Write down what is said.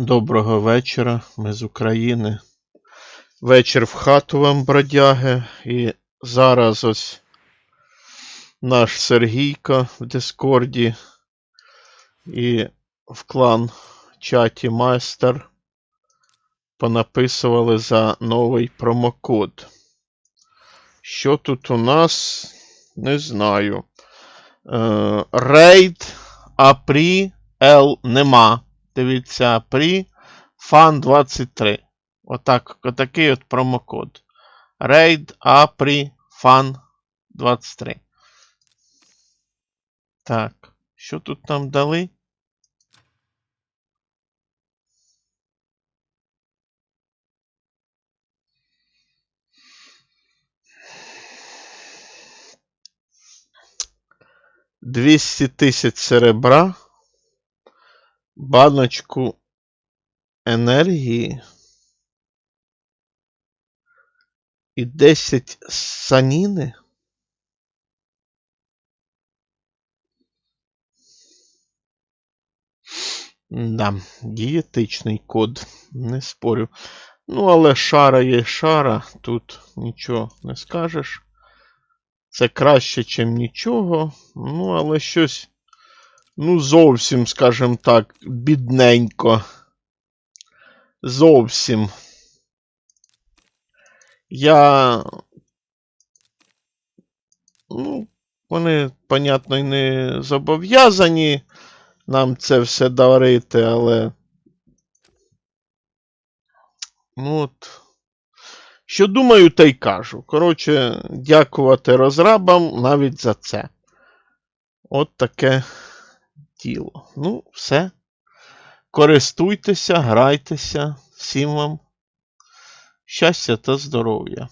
Доброго вечора, ми з України. Вечір в хату вам, бродяги. І зараз ось наш Сергійко в Дискорді і в клан чаті Майстер понаписували за новий промокод. Що тут у нас? Не знаю. Е, Рейд Апрі Л нема. Дивіться, Апрі Фан 23. Отак, отакий от промокод. Рейд Апрі Фан 23. Так, що тут нам дали? Двісті тисяч серебра, баночку енергії і 10 саніни. Да, дієтичний код, не спорю. Ну, але шара є шара, тут нічого не скажеш. Це краще, ніж нічого. Ну, але щось, ну, зовсім, скажімо так, бідненько. Зовсім. Я. Ну, вони, понятно, і не зобов'язані нам це все дарити, але. Ну от. Що думаю, те й кажу. Коротше, дякувати розрабам навіть за це. От таке діло. Ну, все. Користуйтеся, грайтеся. Всім вам щастя та здоров'я.